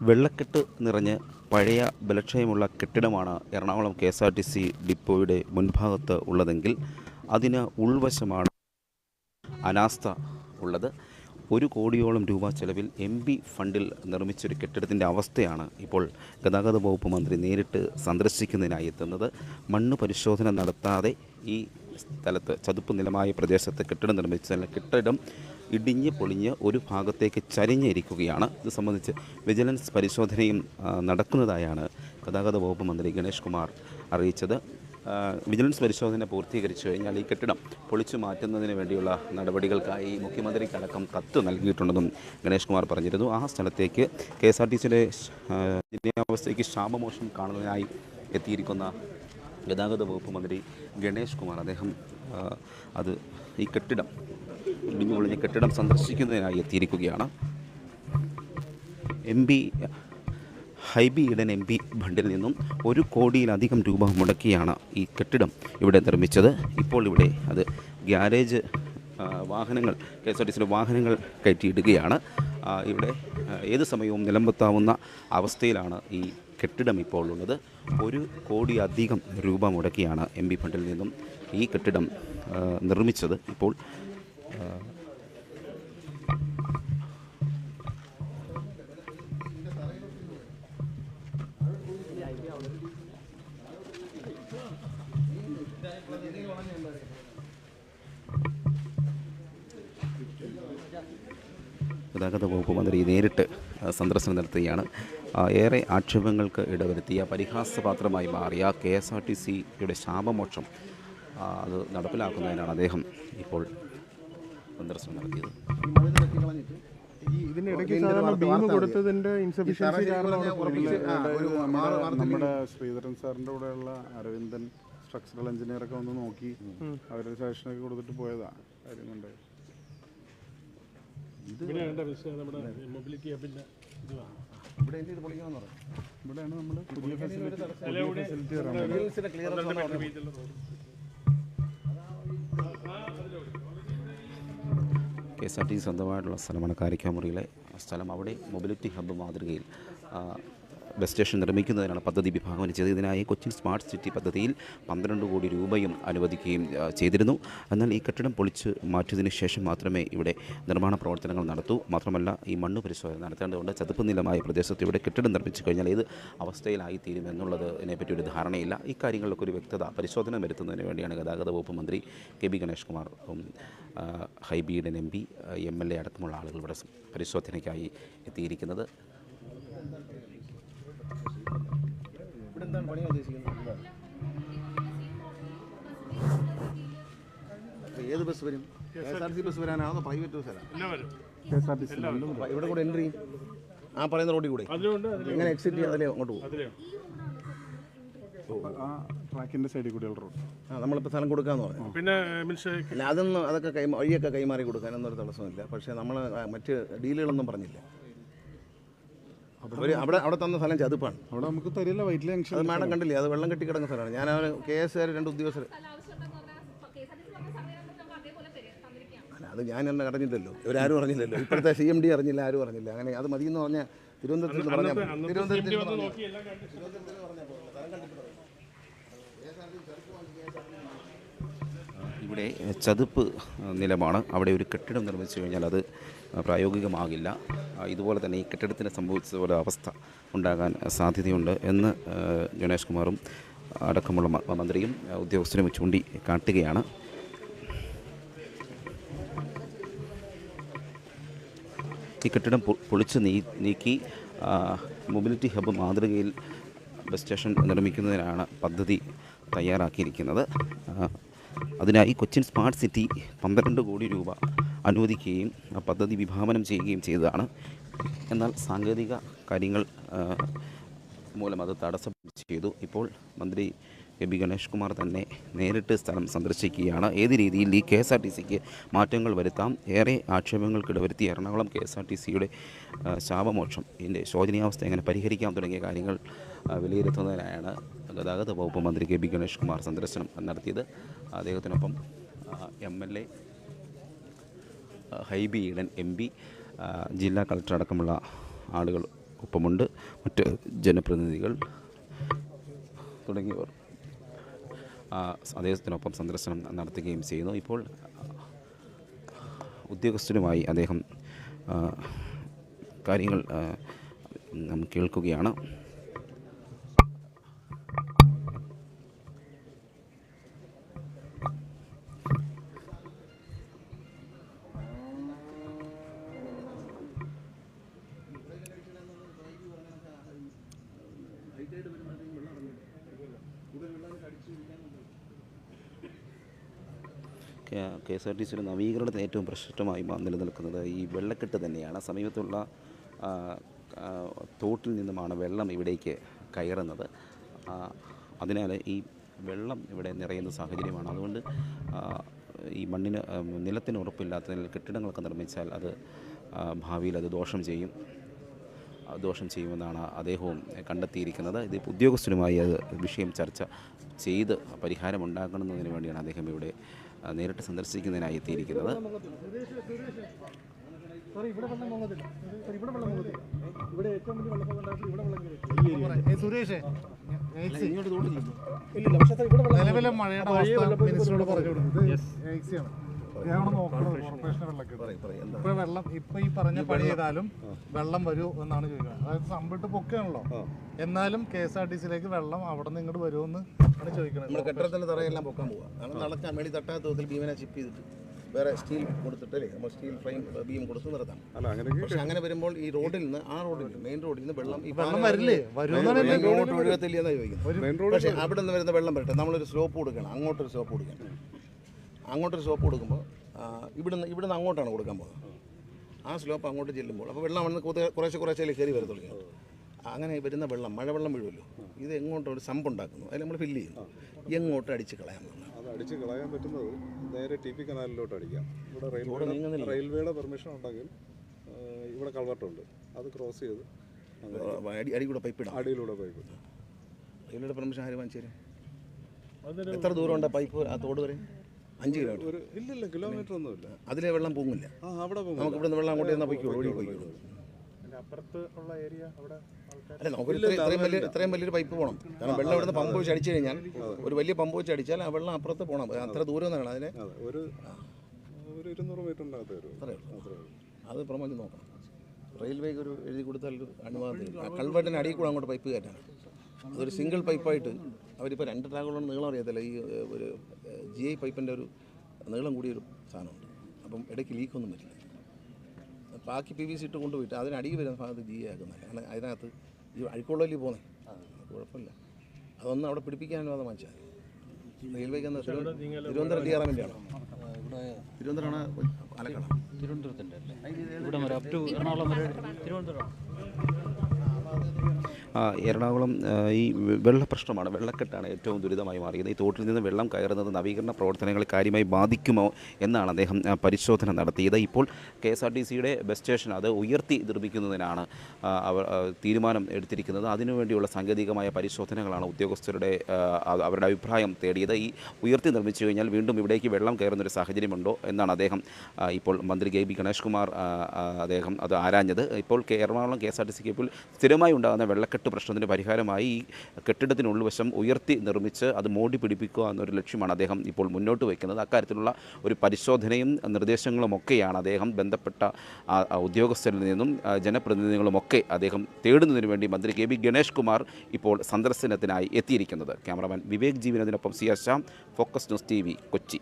വെള്ളക്കെട്ട് നിറഞ്ഞ് പഴയ ബലക്ഷയമുള്ള കെട്ടിടമാണ് Ernakulam K S R T C ഡിപ്പോയുടെ മുൻഭാഗത്ത് ഉള്ളതെങ്കിൽ അതിന് ഉൾവശമാണ് അനാസ്ഥ ഉള്ളത്. ഒരു കോടിയോളം രൂപ ചെലവിൽ എം ബി ഫണ്ടിൽ നിർമ്മിച്ചൊരു കെട്ടിടത്തിന്റെ അവസ്ഥയാണ് ഇപ്പോൾ ഗതാഗത വകുപ്പ് മന്ത്രി നേരിട്ട് സന്ദർശിക്കുന്നതിനായി എത്തുന്നത്. മണ്ണ് പരിശോധന നടത്താതെ ഈ സ്ഥലത്ത് ചതുപ്പ് നിലമായ പ്രദേശത്ത് കെട്ടിടം നിർമ്മിച്ച കെട്ടിടം ഇടിഞ്ഞ് പൊളിഞ്ഞ് ഒരു ഭാഗത്തേക്ക് ചരിഞ്ഞിരിക്കുകയാണ്. ഇത് സംബന്ധിച്ച് വിജിലൻസ് പരിശോധനയും നടക്കുന്നതായാണ് ഗതാഗത വകുപ്പ് മന്ത്രി ഗണേഷ് കുമാർ അറിയിച്ചത്. വിജിലൻസ് പരിശോധന പൂർത്തീകരിച്ചു കഴിഞ്ഞാൽ ഈ കെട്ടിടം പൊളിച്ചു മാറ്റുന്നതിന് വേണ്ടിയുള്ള നടപടികൾക്കായി മുഖ്യമന്ത്രിക്കടക്കം കത്ത് നൽകിയിട്ടുണ്ടെന്നും ഗണേഷ് കുമാർ പറഞ്ഞിരുന്നു. ആ സ്ഥലത്തേക്ക് കെ എസ് ആർ ടി സിയുടെ ജനീയാവസ്ഥയ്ക്ക് ശാപമോഷം കാണുന്നതിനായി എത്തിയിരിക്കുന്ന ഗതാഗത വകുപ്പ് മന്ത്രി ഗണേഷ് കുമാർ അദ്ദേഹം അത് ഈ കെട്ടിടം ഇടിഞ്ഞു പൊളിഞ്ഞ കെട്ടിടം സന്ദർശിക്കുന്നതിനായി എത്തിയിരിക്കുകയാണ്. M P Hibi Eden M P ഫണ്ടിൽ നിന്നും ഒരു കോടിയിലധികം രൂപ മുടക്കിയാണ് ഈ കെട്ടിടം ഇവിടെ നിർമ്മിച്ചത്. ഇപ്പോൾ ഇവിടെ അത് ഗ്യാരേജ് വാഹനങ്ങൾ കെ എസ് ആർ ടി സിയുടെ വാഹനങ്ങൾ കയറ്റിയിടുകയാണ്. ഇവിടെ ഏത് സമയവും നിലമ്പത്താവുന്ന അവസ്ഥയിലാണ് ഈ കെട്ടിടം ഇപ്പോൾ ഉള്ളത്. ഒരു കോടിയധികം രൂപ മുടക്കിയാണ് എം ബി ഫണ്ടിൽ നിന്നും ഈ കെട്ടിടം നിർമ്മിച്ചത്. ഇപ്പോൾ ഗതാഗത വകുപ്പ് മന്ത്രി നേരിട്ട് സന്ദർശനം നടത്തുകയാണ്. ഏറെ ആക്ഷേപങ്ങൾക്ക് ഇടവരുത്തിയ പരിഹാസപാത്രമായി മാറിയ കെ എസ് ആർ ടി സിയുടെ ശാപമോക്ഷം അത് നടപ്പിലാക്കുന്നതിനാണ് അദ്ദേഹം ഇപ്പോൾ സന്ദർശനം നടത്തിയത്. ഈ ഇതിനിടയ്ക്ക് സാധാരണ ബീം കൊടുത്തതിന്റെ ഇൻസഫിഷ്യൻസി കാരണമാണ് പുള്ളിയിലെ അതായത് നമ്മുടെ നമ്മുടെ ശ്രീധരൻ സാറിന്റെ കൂടെയുള്ള അരവിന്ദൻ സ്ട്രക്ചറൽ എഞ്ചിനീയർ ഒക്കെ ഒന്ന് നോക്കി അവരുടെ സജഷനൊക്കെ കൊടുത്തിട്ട് പോയതാ കാര്യം കൊണ്ട് ഇവിടെയാണ് നമ്മൾ പുതിയ facility clear K S R T C സ്വന്തമായിട്ടുള്ള സ്ഥലമാണ് കാരിക്കാമുറിയിലെ സ്ഥലം. അവിടെ മൊബിലിറ്റി ഹബ്ബ് മാതൃകയിൽ ബസ് സ്റ്റേഷൻ നിർമ്മിക്കുന്നതിനാണ് പദ്ധതി വിഭാവനം ചെയ്തത് ഇതിനായി കൊച്ചിൻ സ്മാർട്ട് സിറ്റി പദ്ധതിയിൽ പന്ത്രണ്ട് കോടി രൂപയും അനുവദിക്കുകയും ചെയ്തിരുന്നു. എന്നാൽ ഈ കെട്ടിടം പൊളിച്ച് മാറ്റിയതിനു ശേഷം മാത്രമേ ഇവിടെ നിർമ്മാണ പ്രവർത്തനങ്ങൾ നടത്തൂ. മാത്രമല്ല ഈ മണ്ണ് പരിശോധന നടത്തേണ്ടതുകൊണ്ട് ചതുപ്പ് നിലമായ പ്രദേശത്ത് ഇവിടെ കെട്ടിടം നിർമ്മിച്ചു കഴിഞ്ഞാൽ ഏത് അവസ്ഥയിലായി തീരും എന്നുള്ളത് ഇതിനെപ്പറ്റി ഒരു ധാരണയില്ല. ഇക്കാര്യങ്ങളിലൊക്കെ കാര്യങ്ങളിലൊക്കെ ഒരു വ്യക്തത പരിശോധന വരുത്തുന്നതിന് വേണ്ടിയാണ് ഗതാഗത വകുപ്പ് മന്ത്രി K B Ganesh Kumar ഹൈബിയുടെ M P M L A അടക്കമുള്ള ആളുകൾ ഇവിടെ പരിശോധനയ്ക്കായി എത്തിയിരിക്കുന്നത്. ഏത് ബസ് വരും? K S R T C bus വരാനാണോ private bus വരാം. K S R T C ഇവിടെ കൂടെ എൻട്രി ആ പറയുന്ന റോഡിൽ കൂടെ? എങ്ങനെ എക്സിറ്റ് ചെയ്യാൻ അതിലേ അങ്ങോട്ട് പോകും. ആ ട്രാക്കിന്റെ സൈഡിൽ കൂടിയുള്ള റോഡ് ആ നമ്മളിപ്പോൾ സ്ഥലം കൊടുക്കാന്ന് പറഞ്ഞു. പിന്നെ അല്ല അതൊന്നും അതൊക്കെ കൈ വഴിയൊക്കെ കൈമാറി കൊടുക്കാനൊന്നും ഒരു തടസ്സമില്ല പക്ഷേ നമ്മൾ മറ്റ് ഡീലുകളൊന്നും പറഞ്ഞില്ല. അവർ അവിടെ അവിടെ തന്ന സ്ഥലം ചതുപ്പാണ്. അവിടെ നമുക്ക് തരില്ല വൈറ്റിലെ അത് മാഡം കണ്ടില്ലേ? അത് വെള്ളം കെട്ടി കിടക്കുന്ന സ്ഥലമാണ്. ഞാൻ അവർ കെ എസ് ആർ രണ്ട് ഉദ്യോഗസ്ഥർ അല്ല അത് ഞാൻ എന്നെ അറിഞ്ഞില്ലല്ലോ ഇവരാരും അറിഞ്ഞില്ലല്ലോ. ഇപ്പോഴത്തെ സി എം ഡി അറിഞ്ഞില്ല ആരും അറിഞ്ഞില്ല. അങ്ങനെ അത് മതി പറഞ്ഞാൽ തിരുവനന്തപുരത്ത് പറഞ്ഞാൽ. തിരുവനന്തപുരത്ത് നിന്ന് പറഞ്ഞാൽ. ഇവിടെ ചതുപ്പ് നിലമാണ്. അവിടെ ഒരു കെട്ടിടം നിർമ്മിച്ചു കഴിഞ്ഞാൽ അത് പ്രായോഗികമാകില്ല. ഇതുപോലെ തന്നെ ഈ കെട്ടിടത്തിന് സംഭവിച്ചതുപോലെ അവസ്ഥ ഉണ്ടാകാൻ സാധ്യതയുണ്ട് എന്ന് ഗണേഷ് കുമാറും അടക്കമുള്ള മന്ത്രിയും ഉദ്യോഗസ്ഥരും ചൂണ്ടി കാട്ടുകയാണ്. ഈ കെട്ടിടം പൊളിച്ച് നീക്കി മൊബിലിറ്റി ഹബ്ബ് മാതൃകയിൽ ബസ് സ്റ്റേഷൻ നിർമ്മിക്കുന്നതിനാണ് പദ്ധതി തയ്യാറാക്കിയിരിക്കുന്നത്. അതിനായി കൊച്ചിൻ സ്മാർട്ട് സിറ്റി പന്ത്രണ്ട് കോടി രൂപ അനുവദിക്കുകയും ആ പദ്ധതി വിഭാവനം ചെയ്യുകയും ചെയ്തതാണ്. എന്നാൽ സാങ്കേതിക കാര്യങ്ങൾ മൂലം അത് തടസ്സം ചെയ്തു. ഇപ്പോൾ മന്ത്രി എ ബി ഗണേഷ് കുമാർ തന്നെ നേരിട്ട് സ്ഥലം സന്ദർശിക്കുകയാണ്. ഏത് രീതിയിൽ ഈ കെ എസ് ആർ ടി സിക്ക് മാറ്റങ്ങൾ വരുത്താം? ഏറെ ആക്ഷേപങ്ങൾക്കിട വരുത്തി Ernakulam K S R T സിയുടെ ശാപമോക്ഷം. ഇതിന്റെ ശോചനീയാവസ്ഥ എങ്ങനെ പരിഹരിക്കാം തുടങ്ങിയ കാര്യങ്ങൾ വിലയിരുത്തുന്നതിനായാണ് ഗതാഗത വകുപ്പ് മന്ത്രി കെ ബി ഗണേഷ് കുമാർ സന്ദർശനം നടത്തിയത്. അദ്ദേഹത്തിനൊപ്പം M L A Hibi Eden M P ജില്ലാ കളക്ടർ അടക്കമുള്ള ആളുകൾ ഒപ്പമുണ്ട്. മറ്റ് ജനപ്രതിനിധികൾ തുടങ്ങിയവർ അദ്ദേഹത്തിനൊപ്പം സന്ദർശനം നടത്തുകയും ചെയ്യുന്നു. ഇപ്പോൾ ഉദ്യോഗസ്ഥരുമായി അദ്ദേഹം ആ, കാര്യങ്ങൾ ആ, നാം കേൾക്കുകയാണ് കെ എസ് ആർ ടി സിയുടെ നവീകരണത്തിന് ഏറ്റവും പ്രശസ്തമായി നിലനിൽക്കുന്നത് ഈ വെള്ളക്കെട്ട് തന്നെയാണ്. സമീപത്തുള്ള തോട്ടിൽ നിന്നുമാണ് വെള്ളം ഇവിടേക്ക് കയറുന്നത്. അതിനാൽ ഈ വെള്ളം ഇവിടെ നിറയുന്ന സാഹചര്യമാണ്. അതുകൊണ്ട് ഈ മണ്ണിന് നിലത്തിന് ഉറപ്പില്ലാത്തതിനാൽ കെട്ടിടങ്ങളൊക്കെ നിർമ്മിച്ചാൽ അത് ഭാവിയിൽ അത് ദോഷം ചെയ്യും. ദോഷം ചെയ്യുമെന്നാണ് അദ്ദേഹവും കണ്ടെത്തിയിരിക്കുന്നത്. ഇത് ഉദ്യോഗസ്ഥരുമായി അത് വിഷയം ചർച്ച ചെയ്ത് പരിഹാരം ഉണ്ടാക്കണമെന്നതിന് വേണ്ടിയാണ് അദ്ദേഹം ഇവിടെ നേരിട്ട് സന്ദർശിക്കുന്നതിനായി എത്തിയിരിക്കുന്നത്. ഇവിടെ ഇവിടെ സുരേഷ്. നിലവിലെ മഴയുടെ അവസ്ഥ മിനിസ്റ്ററോട് പറഞ്ഞു കൊടുക്കുന്നത് ഇപ്പൊ വെള്ളം ഇപ്പൊ ഈ പറഞ്ഞ പണി ചെയ്താലും വെള്ളം വരൂ എന്നാണ് ചോദിക്കുന്നത്. അതായത് സമ്പിട്ട് പൊക്കുകയാണല്ലോ. എന്നാലും കെ എസ് ആർ ടി സിയിലേക്ക് വെള്ളം അവിടെ നിന്ന് ഇങ്ങോട്ട് വരുമെന്ന് ആണ് ചോദിക്കുന്നത് നമ്മൾ കെട്ടിടത്തിന്റെ തറയെല്ലാം പൊക്കാൻ പോവാം. കാരണം നടക്കാൻ മേളി തട്ടാത്ത വിധത്തിൽ ബീമിനെ ചിപ്പ് ചെയ്തിട്ട് വേറെ സ്റ്റീൽ കൊടുത്തിട്ടല്ലേ? നമ്മൾ സ്റ്റീൽ ഫ്രെയിം ബീം കൊടുത്ത് നിർത്താം. പക്ഷെ അങ്ങനെ വരുമ്പോൾ ഈ റോഡിൽ നിന്ന് ആ റോഡിൽ മെയിൻ റോഡിൽ നിന്ന് വെള്ളം ഈ ഒഴുകത്തില്ല എന്നാണ് ചോദിക്കുന്നത്. പക്ഷേ അവിടെ നിന്ന് വരുന്ന വെള്ളം വരട്ടെ. നമ്മളൊരു സ്ലോപ്പ് കൊടുക്കണം. അങ്ങോട്ടൊരു സ്ലോപ്പ് കൊടുക്കണം. അങ്ങോട്ടൊരു സോപ്പ് കൊടുക്കുമ്പോൾ ഇവിടുന്ന് ഇവിടുന്ന് അങ്ങോട്ടാണ് കൊടുക്കാൻ പോകുന്നത്. ആ സ്ലോപ്പ് അങ്ങോട്ട് ചെല്ലുമ്പോൾ അപ്പോൾ വെള്ളം വന്ന് കുറെ- കുറേശ്ശെ കുറേശ്ശേ കയറി വരത്തുള്ളൂ അങ്ങനെ വരുന്ന വെള്ളം മഴവെള്ളം വീഴുമല്ലോ. ഇത് എങ്ങോട്ടൊരു സമ്പ് ഉണ്ടാക്കുന്നു അതിൽ നമ്മൾ ഫില്ല് ചെയ്യുന്നു. എങ്ങോട്ട് അടിച്ച് കളയാൻ പോകുന്നത് അത് അടിച്ച് കളയാൻ പറ്റുന്നത് നേരെ ടി പി കനാലിലോട്ട് അടിക്കാം. ഇവിടെ റെയിൽവേ റെയിൽവേയുടെ പെർമിഷൻ ഉണ്ടെങ്കിൽ ഇവിടെ കൾവർട്ടുണ്ട് അത് ക്രോസ് ചെയ്ത് അങ്ങ് അടി അടി കൂടെ പൈപ്പ് ഇടാം. അടിയിലൂടെ പോയി റെയിൽവേയുടെ പെർമിഷൻ ആര് വാങ്ങിച്ചു തരും എത്ര ദൂരമുണ്ട് പൈപ്പ് ആ തോട് വരെ? അഞ്ച് കിലോമീറ്റർ. ഒരു ഇല്ലില്ല കിലോമീറ്റർ ഒന്നുമില്ല. അതിലെ വെള്ളം പോകുന്നില്ല ആ അവിടെ പോകും നമുക്ക് ഇവിടുന്ന് വെള്ളം അങ്ങോട്ട് ചെന്നാൽ പൊയ്ക്കോളൂ ഒഴുകി പൊയ്ക്കോളൂ അപ്പുറത്ത് ഉള്ള ഏരിയ അവിടെ അല്ല നമുക്കൊരു ഇത്രയും വലിയ ഇത്രയും വലിയൊരു പൈപ്പ് പോകണം കാരണം വെള്ളം ഇവിടുന്ന് പമ്പ് വെച്ച് അടിച്ചു കഴിഞ്ഞാൽ ഒരു വലിയ പമ്പ് വെച്ച് അടിച്ചാൽ ആ വെള്ളം അപ്പുറത്ത് പോകണം അത്ര ദൂരം ഒന്നും അതിന് ഒരു ഒരു ഇരുന്നൂറ് മീറ്റർ അത് പ്രമോജ് നോക്കണം. റെയിൽവേക്ക് ഒരു എഴുതി കൊടുത്താൽ ഒരു അനുവാദം കൾവെട്ടിന് അടിയിൽ കൂടെ അങ്ങോട്ട് പൈപ്പ് കയറ്റാണ് അതൊരു സിംഗിൾ പൈപ്പായിട്ട് അവരിപ്പോൾ രണ്ട് ട്രാക്കുകളുടെ നീളം അറിയത്തില്ല. ഈ ഒരു ജി ഐ പൈപ്പിന്റെ ഒരു നീളം കൂടിയൊരു സാധനമുണ്ട്. അപ്പം ഇടയ്ക്ക് ലീക്കൊന്നും വരില്ല. ബാക്കി പി വി സി ഇട്ട് കൊണ്ടുപോയിട്ട് അതിനടിയിൽ വരുന്ന ഭാഗത്ത് ജി ഐ ആക്കുന്നില്ല കാരണം അതിനകത്ത് ഈ അഴുക്കുള്ളല്ലേ പോകുന്നത് കുഴപ്പമില്ല. അതൊന്നും അവിടെ പിടിപ്പിക്കാനും അത് വാങ്ങിച്ചാൽ റെയിൽവേക്ക് തിരുവനന്തപുരം ഡി ആർ എമ്മിന്റെ ആണോ തിരുവനന്തപുരമാണ് ആലക്കട തിരുവനന്തപുരത്തിന്റെ അല്ലേ? ഇവിടെ വരെ അപ് ടു എറണാകുളം വരെ തിരുവനന്തപുരം. ആ, എറണാകുളം ഈ വെള്ളപ്രശ്നമാണ്. വെള്ള പ്രശ്നമാണ് വെള്ളക്കെട്ടാണ് ഏറ്റവും ദുരിതമായി മാറിയത്. ഈ തോട്ടിൽ നിന്ന് വെള്ളം കയറുന്നത് നവീകരണ പ്രവർത്തനങ്ങളെ കാര്യമായി ബാധിക്കുമോ എന്നാണ് അദ്ദേഹം പരിശോധന നടത്തിയത്. ഇപ്പോൾ കെ എസ് ആർ ടി സിയുടെ ബസ് സ്റ്റേഷൻ അത് ഉയർത്തി നിർമ്മിക്കുന്നതിനാണ് അവർ തീരുമാനം എടുത്തിരിക്കുന്നത്. അതിനുവേണ്ടിയുള്ള സാങ്കേതികമായ പരിശോധനകളാണ് ഉദ്യോഗസ്ഥരുടെ അവരുടെ അഭിപ്രായം തേടിയത്. ഈ ഉയർത്തി നിർമ്മിച്ചു കഴിഞ്ഞാൽ വീണ്ടും ഇവിടേക്ക് വെള്ളം കയറുന്നൊരു സാഹചര്യമുണ്ടോ എന്നാണ് അദ്ദേഹം ഇപ്പോൾ മന്ത്രി കെ. ബി. ഗണേഷ് കുമാർ അദ്ദേഹം അത് ആരാഞ്ഞത്. ഇപ്പോൾ Ernakulam K S R T സിക്ക് ഇപ്പോൾ സ്ഥിരമായി ഉണ്ടാകുന്ന വെള്ളക്കെട്ട് പ്രശ്നത്തിന് പരിഹാരമായി ഈ കെട്ടിടത്തിനുള്ളിൽ വശം ഉയർത്തി നിർമ്മിച്ച് അത് മോടി പിടിപ്പിക്കുക എന്നൊരു ലക്ഷ്യമാണ് അദ്ദേഹം ഇപ്പോൾ മുന്നോട്ട് വയ്ക്കുന്നത്. അക്കാര്യത്തിലുള്ള ഒരു പരിശോധനയും നിർദ്ദേശങ്ങളും ഒക്കെയാണ് അദ്ദേഹം ബന്ധപ്പെട്ട ഉദ്യോഗസ്ഥരിൽ നിന്നും ജനപ്രതിനിധികളുമൊക്കെ അദ്ദേഹം തേടുന്നതിന് വേണ്ടി മന്ത്രി കെ ബി ഗണേഷ് കുമാർ ഇപ്പോൾ സന്ദർശനത്തിനായി എത്തിയിരിക്കുന്നത്. Cameraman Vivek ജീവനത്തിനൊപ്പം C focus news T Kochi.